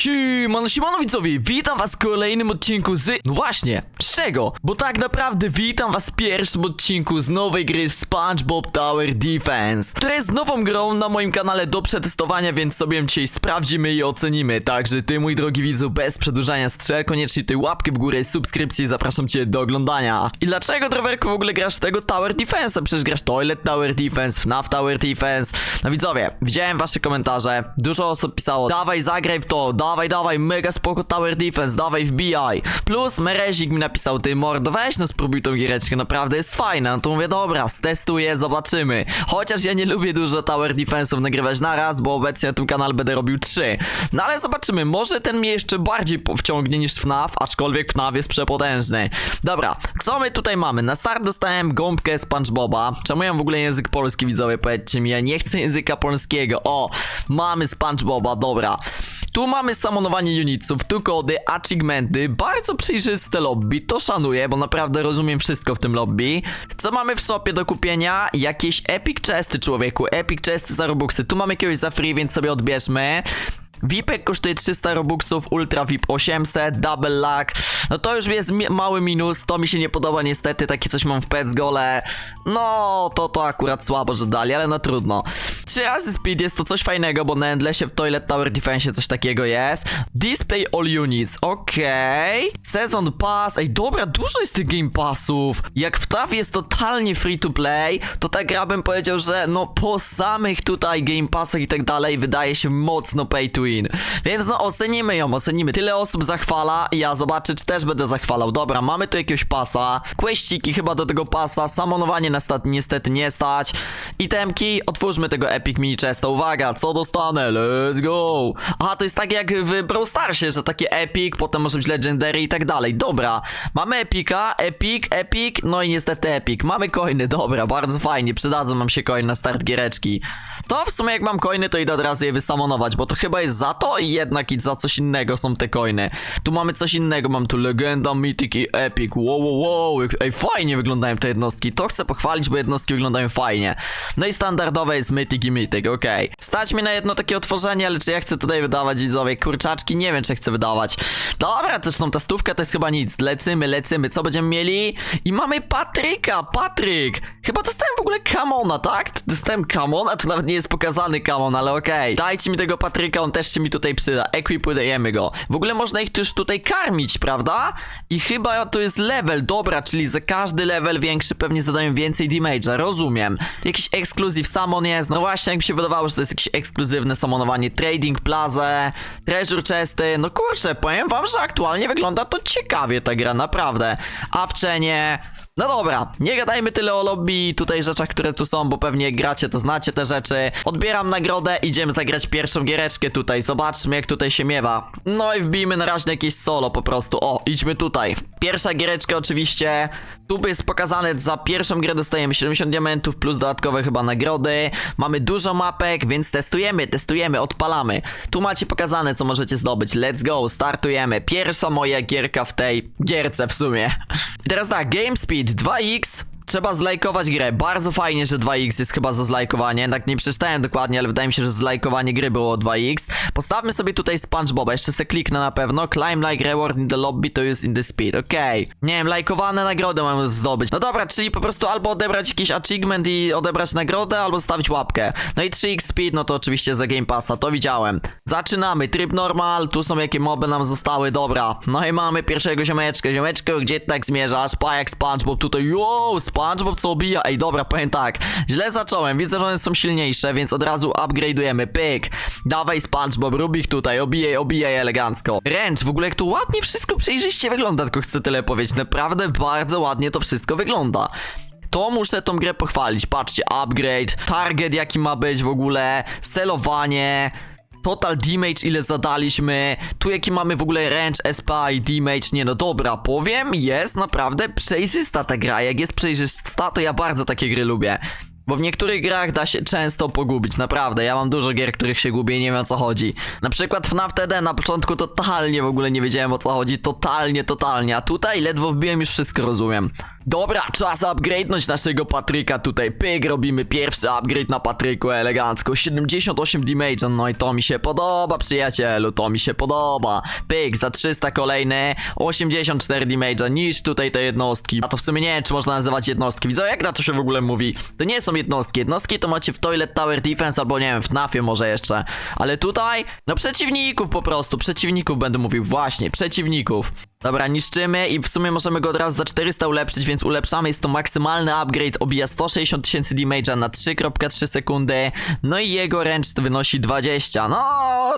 Siemano, siemano widzowie, witam was w kolejnym odcinku z... No właśnie, z czego? Bo tak naprawdę witam was w pierwszym odcinku z nowej gry SpongeBob Tower Defense Która jest nową grą na moim kanale do przetestowania, więc sobie dzisiaj sprawdzimy i ocenimy. Także ty mój drogi widzu, bez przedłużania strzel, koniecznie tej łapkę w górę, subskrypcji zapraszam cię do oglądania. I dlaczego, Drowerku, w ogóle grasz tego Tower Defense? Przecież grasz Toilet Tower Defense, FNAF Tower Defense. No widzowie, widziałem wasze komentarze, dużo osób pisało Dawaj, zagraj w to, dawaj, dawaj, mega spoko Tower Defense, dawaj wbijaj Plus Merezik mi napisał, ty mordo, weź no spróbuj tą giereczkę, naprawdę jest fajna. No to mówię, dobra, stestuję, zobaczymy. Chociaż ja nie lubię dużo Tower Defense'ów nagrywać naraz, bo obecnie na tym kanale będę robił trzy. No ale zobaczymy, może ten mnie jeszcze bardziej wciągnie niż FNAF, aczkolwiek FNAF jest przepotężny. Dobra, co my tutaj mamy? Na start dostałem gąbkę SpongeBoba. Czemu ja w ogóle język polski, widzowie, powiedzcie mi, ja nie chcę języka polskiego. O, mamy SpongeBoba, dobra. Tu mamy samonowanie unitsów, tu kody, achievementy, bardzo przejrzyste lobby, to szanuję, bo naprawdę rozumiem wszystko w tym lobby. Co mamy w shopie do kupienia? Jakieś epic chesty, człowieku, epic chesty za robuxy. Tu mamy jakiegoś za free, więc sobie odbierzmy. VIPek kosztuje 300 robuxów, Ultra VIP 800, Double Luck. No to już jest mi mały minus, to mi się nie podoba niestety, takie coś mam w Pets Gole. No, to to akurat słabo, że dali, ale no trudno. Trzy razy speed jest to coś fajnego, bo na Endlessie w Toilet Tower Defense coś takiego jest. Display all units, okej. Sezon Pass, ej dobra, dużo jest tych Game Passów. Jak w TAF jest totalnie free to play, to ta gra bym powiedział, że no po samych tutaj Game Passach i tak dalej wydaje się mocno pay to Więc no ocenimy ją, ocenimy. Tyle osób zachwala, ja zobaczę czy też będę zachwalał. Dobra, mamy tu jakiegoś pasa, questyki chyba do tego pasa, samonowanie na stat niestety nie stać. Itemki, otwórzmy tego Epic Mini Chesta, uwaga, co dostanę? Let's go! Aha, to jest tak jak w Brawl Starsie, że takie Epic, potem może być Legendary i tak dalej. Dobra, mamy Epika, Epic, Epic, no i niestety Epic. Mamy coiny, dobra, bardzo fajnie, przydadzą nam się coin na start giereczki. To w sumie jak mam coiny, to idę od razu je wysamonować, bo to chyba jest za to i jednak i za coś innego są te coiny. Tu mamy coś innego, mam tu Legenda, Mythic i Epic, wow, wow, wow, ej, fajnie wyglądają te jednostki, to chcę pochwalić, bo jednostki wyglądają fajnie. No i standardowe jest Mythic i Mythic, okej. Stać mi na jedno takie otworzenie, ale czy ja chcę tutaj wydawać widzowie kurczaczki? Nie wiem, czy chcę wydawać. Dobra, zresztą ta stówka to jest chyba nic, lecymy, lecymy, co będziemy mieli? I mamy Patryka, Patryk! Chyba dostałem w ogóle Kamona, tak? Dostałem Kamona, tu nawet nie jest pokazany Kamon, ale okej. Dajcie mi tego Patryka, on też się mi tutaj przyda. Equipujemy go. W ogóle można ich już tutaj karmić, prawda? I chyba to jest level, dobra, czyli za każdy level większy pewnie zadają więcej damage'a, rozumiem. Jakiś ekskluzyw samon jest, no właśnie, jak mi się wydawało, że to jest jakieś ekskluzywne samonowanie. Trading Plaza, Treasure Chesty, no kurczę, powiem wam, że aktualnie wygląda to ciekawie ta gra, naprawdę. A w cenie... No dobra, nie gadajmy tyle o lobby, tutaj rzeczach, które tu są, bo pewnie gracie, to znacie te rzeczy. Odbieram nagrodę, idziemy zagrać pierwszą giereczkę tutaj, zobaczmy jak tutaj się miewa. No i wbijmy na razie jakieś solo po prostu, o, idźmy tutaj. Pierwsza giereczka oczywiście, tu jest pokazane, za pierwszą grę dostajemy 70 diamentów plus dodatkowe chyba nagrody. Mamy dużo mapek, więc testujemy, testujemy, odpalamy. Tu macie pokazane, co możecie zdobyć. Let's go, startujemy. Pierwsza moja gierka w tej gierce w sumie. I teraz tak, game speed 2x. Trzeba zlajkować grę. Bardzo fajnie, że 2x jest chyba za zlajkowanie. Tak nie przeczytałem dokładnie, ale wydaje mi się, że zlajkowanie gry było 2x. Postawmy sobie tutaj SpongeBoba. Jeszcze se kliknę na pewno. Climb like reward in the lobby to jest in the speed. Okej. Nie wiem, lajkowane nagrody mamy zdobyć. No dobra, czyli po prostu albo odebrać jakiś achievement i odebrać nagrodę, albo stawić łapkę. No i 3x speed, no to oczywiście za Game Passa, to widziałem. Zaczynamy. Tryb normal. Tu są jakie moby nam zostały. Dobra. No i mamy pierwszego ziomeczka. Ziomeczko, gdzie tak zmierzasz? Pa jak SpongeBob tutaj. SpongeBob co obija? Ej, dobra, powiem tak. Źle zacząłem. Widzę, że one są silniejsze, więc od razu upgrade'ujemy. Pyk. Dawaj SpongeBob, rób ich tutaj. Obijaj, obijaj elegancko. Ręcz, w ogóle jak tu ładnie wszystko przejrzyście wygląda, tylko chcę tyle powiedzieć. Naprawdę bardzo ładnie to wszystko wygląda. To muszę tą grę pochwalić. Patrzcie, upgrade, target jaki ma być w ogóle, celowanie, total damage ile zadaliśmy, tu jaki mamy w ogóle range, SPA i damage, nie no dobra, powiem, jest naprawdę przejrzysta ta gra, jak jest przejrzysta, to ja bardzo takie gry lubię. Bo w niektórych grach da się często pogubić, naprawdę. Ja mam dużo gier, których się gubię i nie wiem o co chodzi. Na przykład FNAF TD na początku totalnie w ogóle nie wiedziałem o co chodzi. Totalnie, totalnie. A tutaj ledwo wbiłem, już wszystko rozumiem. Dobra, czas upgrade'nąć naszego Patryka tutaj. Pyk, robimy pierwszy upgrade na Patryku elegancko. 78 damage'a, no i to mi się podoba, przyjacielu, to mi się podoba. Pyk, za 300 kolejny, 84 damage'a, niż tutaj te jednostki. A to w sumie nie wiem, czy można nazywać jednostki. Widzę, jak na to się w ogóle mówi? To nie są jednostki. Jednostki to macie w Toilet Tower Defense albo nie wiem, w NAFie może jeszcze. Ale tutaj, no przeciwników po prostu, przeciwników będę mówił, właśnie, przeciwników. Dobra, niszczymy i w sumie możemy go od razu za 400 ulepszyć, więc ulepszamy. Jest to maksymalny upgrade, obija 160 tysięcy damage'a na 3.3 sekundy. No i jego ręcz to wynosi 20. No,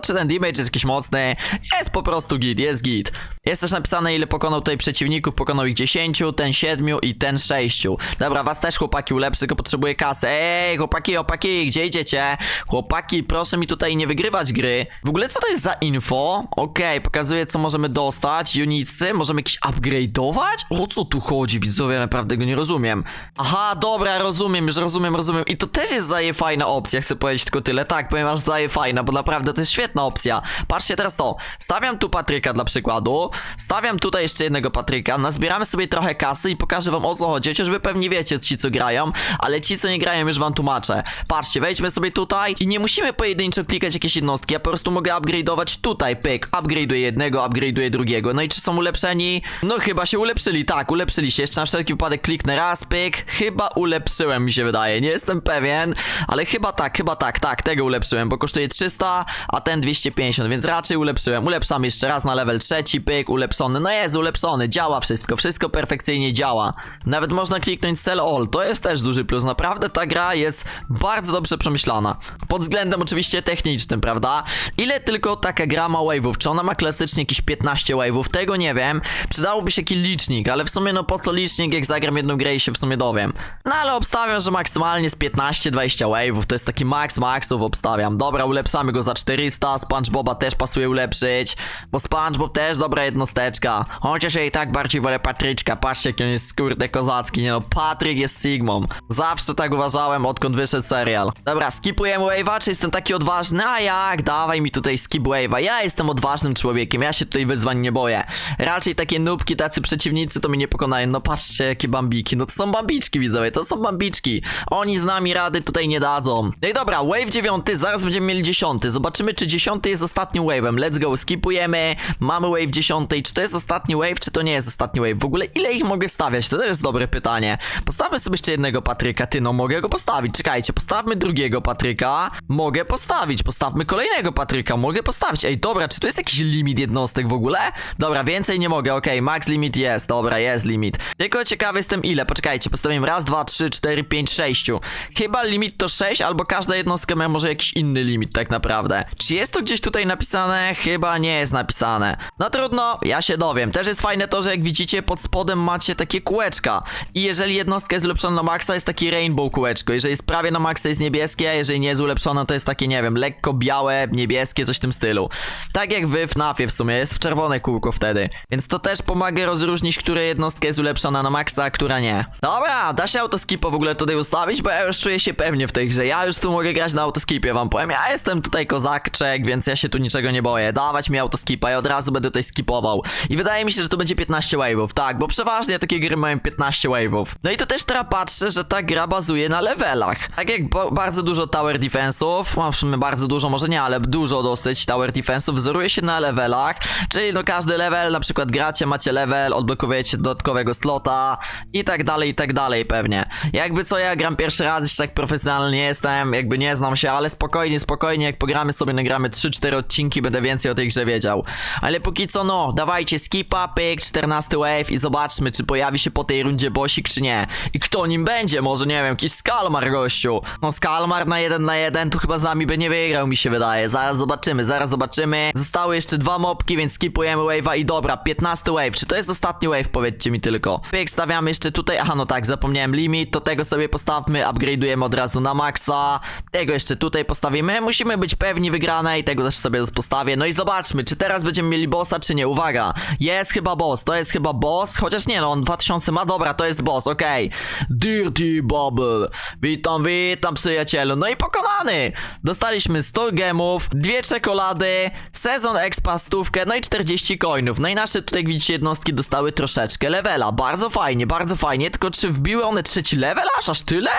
czy ten damage jest jakiś mocny? Jest po prostu git, jest git. Jest też napisane ile pokonał tutaj przeciwników, pokonał ich 10, ten 7 i ten 6. Dobra, was też chłopaki ulepszy, tylko potrzebuję kasy. Ej, chłopaki, chłopaki, gdzie idziecie? Chłopaki, proszę mi tutaj nie wygrywać gry. W ogóle co to jest za info? Okej, pokazuje co możemy dostać, unicy, możemy jakieś upgrade'ować? O co tu chodzi, widzowie, naprawdę go nie rozumiem. Aha, dobra, rozumiem, już rozumiem, rozumiem. I to też jest zaje fajna opcja, chcę powiedzieć tylko tyle. Tak, powiem aż zaje fajna, bo naprawdę to jest świetna opcja. Patrzcie teraz to, stawiam tu Patryka dla przykładu, stawiam tutaj jeszcze jednego Patryka, nazbieramy sobie trochę kasy i pokażę wam o co chodzi, chociaż wy pewnie wiecie ci co grają, ale ci co nie grają już wam tłumaczę. Patrzcie, wejdźmy sobie tutaj i nie musimy pojedynczo klikać jakieś jednostki, ja po prostu mogę upgrade'ować tutaj, pyk, upgrade'uję jednego, upgrade'uję drugiego, no i czy są ulepszeni? No chyba się ulepszyli, tak, ulepszyli się, jeszcze na wszelki wypadek kliknę raz, pyk, chyba ulepszyłem mi się wydaje, nie jestem pewien, ale chyba tak, chyba tak, tak, tego ulepszyłem, bo kosztuje 300, a ten 250, więc raczej ulepszyłem, ulepszam jeszcze raz na level trzeci, pyk, ulepszony, no jest ulepszony, działa wszystko, wszystko perfekcyjnie działa, nawet można kliknąć sell all, to jest też duży plus, naprawdę ta gra jest bardzo dobrze przemyślana, pod względem oczywiście technicznym, prawda, ile tylko taka gra ma wave'ów, czy ona ma klasycznie jakieś 15 wave'ów, tego nie wiem, przydałoby się jakiś licznik, ale w sumie no po co licznik, jak zagram jedną grę i się w sumie dowiem, no ale obstawiam, że maksymalnie z 15-20 wave'ów, to jest taki max maxów obstawiam, dobra, ulepszamy go za 400, SpongeBoba też pasuje ulepszyć, bo SpongeBob też dobra jednosteczka, chociaż ja i tak bardziej wolę Patryczka, patrzcie jaki on jest kurde kozacki, nie no, Patryk jest Sigmą, zawsze tak uważałem, odkąd wyszedł serial. Dobra, skipujemy wave'a, czy jestem taki odważny? A jak, dawaj mi tutaj skip wave'a, ja jestem odważnym człowiekiem, ja się tutaj wyzwań nie boję, raczej takie nubki, tacy przeciwnicy to mnie nie pokonają, no patrzcie jakie bambiki, no to są bambiczki widzowie, to są bambiczki, oni z nami rady tutaj nie dadzą. No i dobra, wave 9, zaraz będziemy mieli 10, zobaczymy czy 10 jest ostatnim wave'em, let's go, skipujemy, mamy wave 10, czy to jest ostatni wave, czy to nie jest ostatni wave, w ogóle ile ich mogę stawiać, to też jest dobre pytanie, postawmy sobie jeszcze jednego Patryka, ty no mogę go postawić, czekajcie, postawmy drugiego Patryka, mogę postawić, postawmy kolejnego Patryka, mogę postawić, ej dobra, czy to jest jakiś limit jednostek w ogóle? Dobra, więcej nie mogę, okej, max limit jest, dobra, jest limit, tylko ciekawy jestem ile, poczekajcie, postawiłem raz, dwa, trzy, cztery, pięć, sześciu, chyba limit to 6, albo każda jednostka ma może jakiś inny limit tak naprawdę, czy jest to gdzieś tutaj napisane? Chyba nie jest napisane, no trudno, ja się dowiem, też jest fajne to, że jak widzicie pod spodem macie takie kółeczka. I jeżeli jednostka jest ulepszona na maksa, jest taki rainbow kółeczko, jeżeli jest prawie na maksa jest niebieskie, a jeżeli nie jest ulepszona to jest takie, nie wiem, lekko białe, niebieskie, coś w tym stylu, tak jak wy w FNAFie w sumie, jest w czerwone kółko wtedy, więc to też pomaga rozróżnić, która jednostka jest ulepszona na maksa, a która nie. Dobra, da się autoskipa w ogóle tutaj ustawić, bo ja już czuję się pewnie w tej grze, ja już tu mogę grać na autoskipie, wam powiem, ja jestem tutaj kozaczek, więc ja się tu niczego nie boję, dawać mi autoskipa i od razu będę tutaj skipował. I wydaje mi się, że tu będzie 15 wave'ów, tak, bo przeważnie takie gry mają 15 wave'ów. No i to też teraz patrzę, że ta gra bazuje na levelach. Tak jak bardzo dużo tower defense'ów, no w sumie bardzo dużo, może nie, ale dużo dosyć tower defense'ów wzoruje się na levelach, czyli no każdy level, na przykład gracie, macie level, odblokowujecie dodatkowego slota i tak dalej, i tak dalej pewnie. Jakby co, ja gram pierwszy raz, jeszcze tak profesjonalnie nie jestem, jakby nie znam się, ale spokojnie, spokojnie, jak pogramy sobie, nagramy 3-4 odcinki, będę więcej o tej grze wiedział. Ale póki co, no, dawajcie skipa, pyk, 14 wave i zobaczmy, czy pojawi się po tej rundzie bossik, czy nie. I kto nim będzie? Może, nie wiem, jakiś Skalmar, gościu. No, Skalmar na 1 na 1 tu chyba z nami by nie wygrał, mi się wydaje. Zaraz zobaczymy, zaraz zobaczymy. Zostały jeszcze dwa mopki, więc skipujemy wave'a i dobra, 15 wave. Czy to jest ostatni wave? Powiedzcie mi tylko. Pyk, stawiamy jeszcze tutaj, aha, no tak, zapomniałem limit, to tego sobie postawmy, upgrade'ujemy od razu na maksa. Tego jeszcze tutaj postawimy. Musimy być pewni wygranej, tego też sobie postawię. No i zobaczmy, czy teraz będziemy mieli bossa, czy nie. Uwaga, jest chyba boss, to jest chyba boss, chociaż nie no, on 2000 ma, dobra, to jest boss, okej. Dirty Bubble. Witam, witam przyjacielu. No i pokonany. Dostaliśmy 100 gemów, dwie czekolady, sezon expa stówkę, no i 40 coinów. No i nasze tutaj, jak widzicie, jednostki dostały troszeczkę levela. Bardzo fajnie, bardzo fajnie, tylko czy wbiły one trzeci level aż, aż tyle?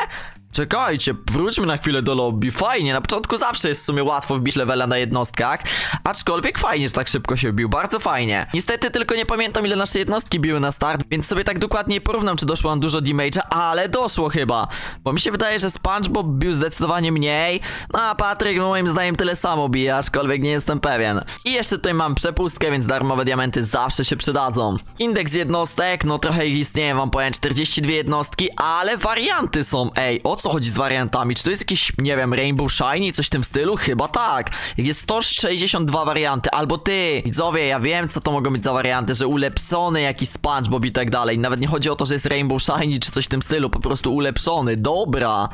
Czekajcie, wróćmy na chwilę do lobby. Fajnie, na początku zawsze jest w sumie łatwo wbić levela na jednostkach, aczkolwiek fajnie, że tak szybko się wbił, bardzo fajnie. Niestety tylko nie pamiętam ile nasze jednostki biły na start, więc sobie tak dokładnie nie porównam, czy doszło nam dużo damage'a, ale doszło chyba. Bo mi się wydaje, że SpongeBob bił zdecydowanie mniej, no a Patryk moim zdaniem tyle samo bije, aczkolwiek nie jestem pewien. I jeszcze tutaj mam przepustkę, więc darmowe diamenty zawsze się przydadzą. Indeks jednostek, no trochę ich istnieje, wam powiem, 42 jednostki, ale warianty są, ej, o co chodzi z wariantami? Czy to jest jakiś, nie wiem, Rainbow Shiny, coś w tym stylu? Chyba tak. Jest 162 warianty, albo ty, widzowie, ja wiem, co to mogą być za warianty, że ulepszony jakiś SpongeBob i tak dalej. Nawet nie chodzi o to, że jest Rainbow Shiny czy coś w tym stylu, po prostu ulepszony, dobra.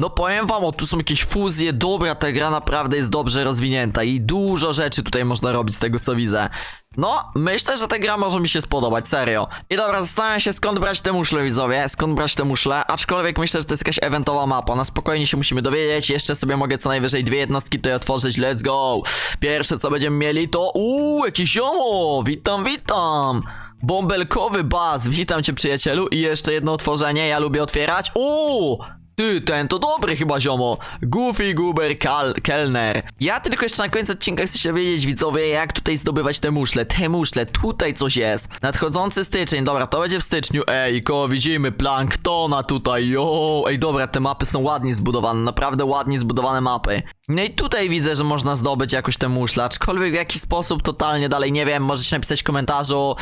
No powiem wam, o tu są jakieś fuzje, dobra, ta gra naprawdę jest dobrze rozwinięta i dużo rzeczy tutaj można robić z tego co widzę. No, myślę, że ta gra może mi się spodobać, serio. I dobra, zastanawiam się skąd brać te muszle, widzowie, skąd brać te muszle, aczkolwiek myślę, że to jest jakaś eventowa mapa, na spokojnie się musimy dowiedzieć, jeszcze sobie mogę co najwyżej dwie jednostki tutaj otworzyć, let's go! Pierwsze co będziemy mieli to, uuu, jakiś ziomo, witam, witam! Bąbelkowy baz, witam cię przyjacielu. I jeszcze jedno otworzenie, ja lubię otwierać, uuu! Ty, ten to dobry chyba ziomo. Goofy Goober Kal Kellner. Ja tylko jeszcze na końcu odcinka chcę się dowiedzieć, widzowie, jak tutaj zdobywać te muszle. Te muszle, tutaj coś jest. Nadchodzący styczeń, dobra, to będzie w styczniu. Ej, ko, widzimy planktona tutaj, jo. Ej, dobra, te mapy są ładnie zbudowane, naprawdę ładnie zbudowane mapy. No i tutaj widzę, że można zdobyć jakoś te muszle, aczkolwiek w jaki sposób totalnie dalej nie wiem, możecie napisać w komentarzu.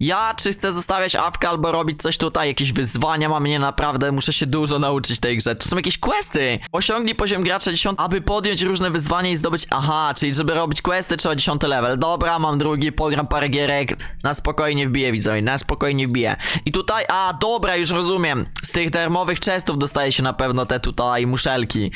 Ja czy chcę zostawiać awkę albo robić coś tutaj, jakieś wyzwania mam mnie naprawdę, muszę się dużo nauczyć tej grze. Tu są jakieś questy. Osiągnij poziom gracza 10, aby podjąć różne wyzwania i zdobyć, aha, czyli żeby robić questy trzeba 10 level. Dobra, mam drugi, pogram parę gierek, na spokojnie wbiję widzowie, na spokojnie wbiję. I tutaj, a dobra, już rozumiem, z tych darmowych chestów dostaje się na pewno te tutaj muszelki.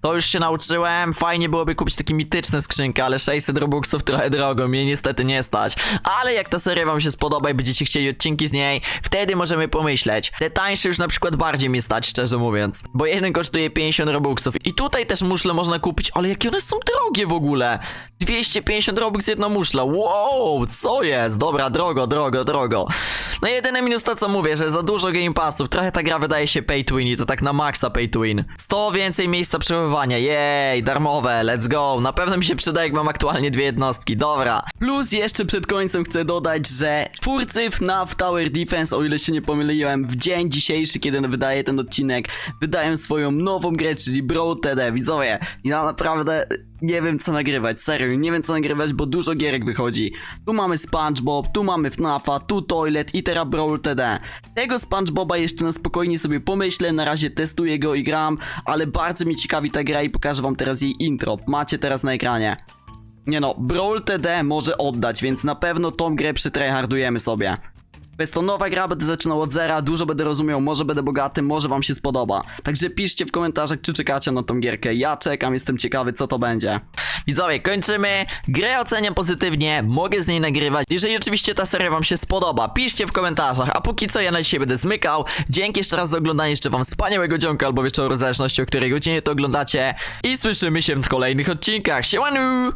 To już się nauczyłem, fajnie byłoby kupić takie mityczne skrzynki, ale 600 robuxów trochę drogo, mnie niestety nie stać. Ale jak ta seria wam się spodoba i będziecie chcieli odcinki z niej, wtedy możemy pomyśleć. Te tańsze już na przykład bardziej mnie stać, szczerze mówiąc. Bo jeden kosztuje 50 robuxów i tutaj też muszle można kupić, ale jakie one są drogie w ogóle. 250 robux jedna muszla, wow, co jest? Dobra, drogo, drogo, drogo. No jedyny minus to co mówię, że za dużo game passów, trochę ta gra wydaje się pay to win i to tak na maksa pay to win. 100 więcej miejsca przebywania, jej, darmowe, let's go. Na pewno mi się przyda jak mam aktualnie dwie jednostki, dobra. Plus jeszcze przed końcem chcę dodać, że twórcy FNAF Tower Defense, o ile się nie pomyliłem, w dzień dzisiejszy, kiedy wydaję ten odcinek, wydają swoją nową grę, czyli Brawl TD. Widzowie, ja naprawdę nie wiem co nagrywać, serio, nie wiem co nagrywać, bo dużo gierek wychodzi. Tu mamy SpongeBob, tu mamy FNAFa, tu Toilet i teraz Brawl TD. Tego SpongeBoba jeszcze na spokojnie sobie pomyślę, na razie testuję go i gram, ale bardzo mnie ciekawi ta gra i pokażę wam teraz jej intro. Macie teraz na ekranie. Nie no, Brawl TD może oddać, więc na pewno tą grę przytryhardujemy sobie. Jest to nowa gra, będę zaczynał od zera, dużo będę rozumiał, może będę bogaty, może wam się spodoba. Także piszcie w komentarzach, czy czekacie na tą gierkę. Ja czekam, jestem ciekawy, co to będzie. Widzowie, kończymy. Grę oceniam pozytywnie, mogę z niej nagrywać. Jeżeli oczywiście ta seria wam się spodoba, piszcie w komentarzach. A póki co ja na dzisiaj będę zmykał. Dzięki jeszcze raz za oglądanie, życzę wam wspaniałego dzionka albo wieczoru, w zależności o której godzinie to oglądacie. I słyszymy się w kolejnych odcinkach. Siemanu!